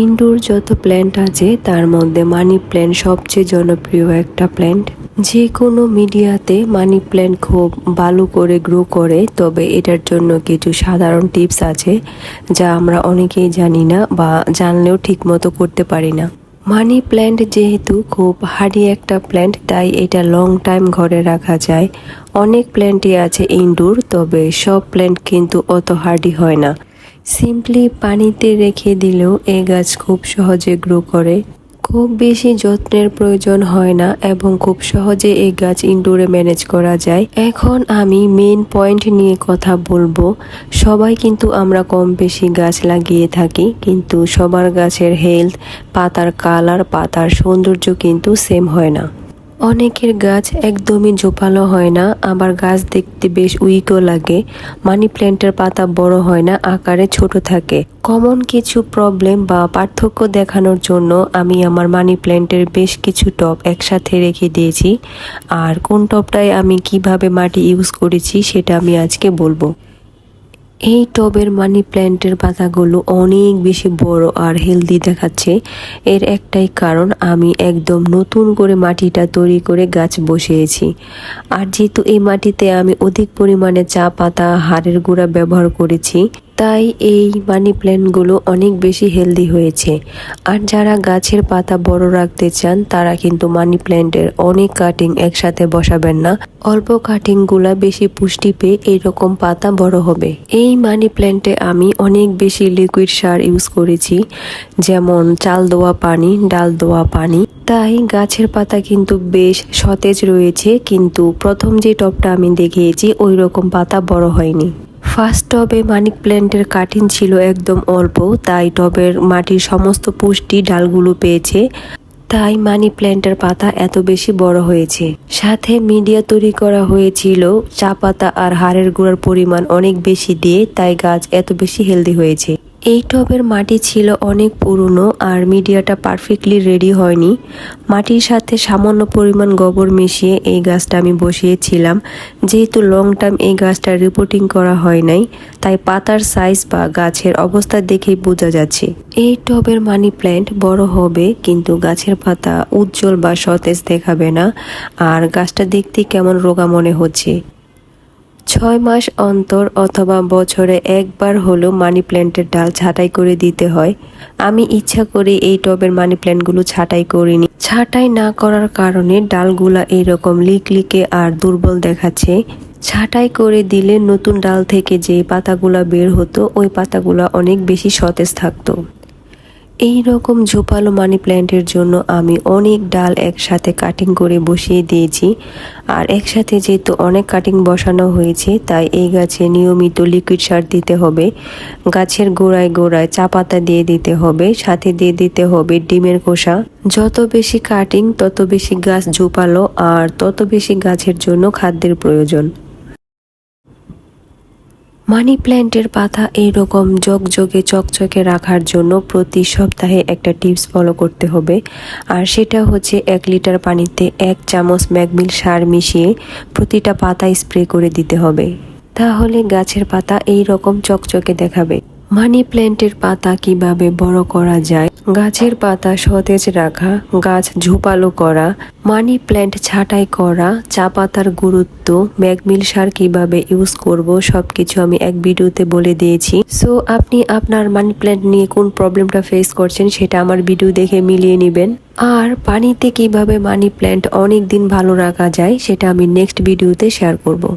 Indoor যত plant আছে, তার মধ্যে মানি প্ল্যান্ট সবচেয়ে জনপ্রিয় একটা প্ল্যান্ট। যে কোনো মিডিয়াতে মানি প্ল্যান্ট খুব ভালো করে গ্রো করে, তবে এটার জন্য কিছু সাধারণ টিপস আছে, যা আমরা অনেকেই জানি না বা জানলেও ঠিকমতো করতে পারি না। মানি প্ল্যান্ট যেহেতু খুব হার্ডি একটা প্ল্যান্ট, তাই এটা লং টাইম ঘরে রাখা যায়। অনেক প্ল্যান্টই আছে ইনডোর, তবে সব প্ল্যান্ট কিন্তু অত হার্ডি হয় না। সিম্পলি পানিতে রেখে দিলেও এ গাছ খুব সহজে গ্রো করে। খুব বেশি যত্নের প্রয়োজন হয় না এবং খুব সহজে এই গাছ ইনডোরে ম্যানেজ করা যায়। এখন আমি মেন পয়েন্ট নিয়ে কথা বলব। সবাই কিন্তু আমরা কম বেশি গাছ লাগিয়ে থাকি, কিন্তু সবার গাছের হেলথ পাতার কালার পাতার সৌন্দর্য কিন্তু সেম হয় না। অনেকের গাছ একদমই জোপালো হয় না, আবার গাছ দেখতে বেশ উইকও লাগে। মানি প্ল্যান্টের পাতা বড় হয় না, আকারে ছোট থাকে। কমন কিছু প্রবলেম বা পার্থক্য দেখানোর জন্য আমি আমার মানি প্ল্যান্টের বেশ কিছু টব একসাথে রেখে দিয়েছি। আর কোন টবটায় আমি কীভাবে মাটি ইউজ করেছি সেটা আমি আজকে বলব। এই টবের মানি প্ল্যান্টের পাতাগুলো অনেক বেশি বড় আর হেলদি দেখাচ্ছে। এর একটাই কারণ, আমি একদম নতুন করে মাটিটা তৈরি করে গাছ বসিয়েছি। আর যেহেতু এই মাটিতে আমি অধিক পরিমাণে চা পাতা, হাড়ের গুঁড়া ব্যবহার করেছি তাই এই মানি প্ল্যান্টগুলো অনেক বেশি হেলদি হয়েছে। আর যারা গাছের পাতা বড় রাখতে চান, তারা কিন্তু মানি প্ল্যান্টের অনেক কাটিং একসাথে বসাবেন না। অল্প কাটিংগুলা বেশি পুষ্টি পেয়ে এইরকম পাতা বড় হবে। এই মানি প্ল্যান্টে আমি অনেক বেশি লিকুইড সার ইউজ করেছি, যেমন চাল দোয়া পানি, ডাল দোয়া পানি। তাই গাছের পাতা কিন্তু বেশ সতেজ রয়েছে, কিন্তু প্রথম যে টবটা আমি দেখিয়েছি ওই রকম পাতা বড় হয়নি। ফার্স্ট টবে মানি প্ল্যান্টের কাটিং ছিল একদম অল্প, তাই টবের মাটির সমস্ত পুষ্টি ডালগুলো পেয়েছে। তাই মানি প্ল্যান্টের পাতা এত বেশি বড় হয়েছে। সাথে মিডিয়া তৈরি করা হয়েছিল, চা পাতা আর হাড়ের গুঁড়ার পরিমাণ অনেক বেশি দিয়ে, তাই গাছ এত বেশি হেলদি হয়েছে। এই টবের মাটি ছিল অনেক পুরনো আর মিডিয়াটা পারফেক্টলি রেডি হয়নি। মাটির সাথে সামান্য পরিমাণ গোবর মিশিয়ে এই গাছটা আমি বসিয়েছিলাম। যেহেতু লং টার্ম এই গাছটা রিপোর্টিং করা হয় নাই, তাই পাতার সাইজ বা গাছের অবস্থা দেখেই বোঝা যাচ্ছে। এই টবের মানি প্ল্যান্ট বড় হবে, কিন্তু গাছের পাতা উজ্জ্বল বা সতেজ দেখাবে না। আর গাছটা দেখতে কেমন রোগা মনে হচ্ছে। ছয় মাস অন্তর অথবা বছরে একবার হলেও মানি প্ল্যান্টের ডাল ছাঁটাই করে দিতে হয়। আমি ইচ্ছা করে এই টবের মানি প্ল্যান্টগুলো ছাঁটাই করিনি। ছাঁটাই না করার কারণে ডালগুলা এইরকম লিকলিকে আর দুর্বল দেখাচ্ছে। ছাঁটাই করে দিলে নতুন ডাল থেকে যে পাতাগুলা বের হতো, ওই পাতাগুলা অনেক বেশি সতেজ থাকতো। এই রকম ঝোপালো মানি প্ল্যান্টের জন্য আমি অনেক ডাল একসাথে কাটিং করে বসিয়ে দিয়েছি। আর একসাথে যেহেতু অনেক কাটিং বসানো হয়েছে, তাই এই গাছে নিয়মিত লিকুইড সার দিতে হবে। গাছের গোড়ায় গোড়ায় চা পাতা দিয়ে দিতে হবে, সাথে দিয়ে দিতে হবে ডিমের খোসা। যত বেশি কাটিং তত বেশি গাছ ঝোপালো, আর তত বেশি গাছের জন্য খাদ্যের প্রয়োজন। মানি প্ল্যান্টের পাতা এইরকম জগজগে চকচকে রাখার জন্য প্রতি সপ্তাহে একটা টিপস ফলো করতে হবে। আর সেটা হচ্ছে এক লিটার পানিতে এক চামচ ম্যাগমিল সার মিশিয়ে প্রতিটা পাতা স্প্রে করে দিতে হবে। তাহলে গাছের পাতা এই রকম চকচকে দেখাবে। মানি প্ল্যান্টের পাতা কীভাবে বড় করা যায়? গাছের পাতা সতেজ রাখা, গাছ ঝোপালো করা, মানি প্ল্যান্ট ছাঁটাই করা, চা পাতার গুরুত্ব, ম্যাগমিল সার কীভাবে ইউজ করব, সবকিছু আমি এক ভিডিওতে বলে দিয়েছি। সো, আপনি আপনার মানি প্ল্যান্ট নিয়ে কোন প্রবলেমটা ফেস করছেন সেটা আমার ভিডিও দেখে মিলিয়ে নেবেন। আর পানিতে কীভাবে মানি প্ল্যান্ট অনেক দিন ভালো রাখা যায়, সেটা আমি নেক্সট ভিডিওতে শেয়ার করব।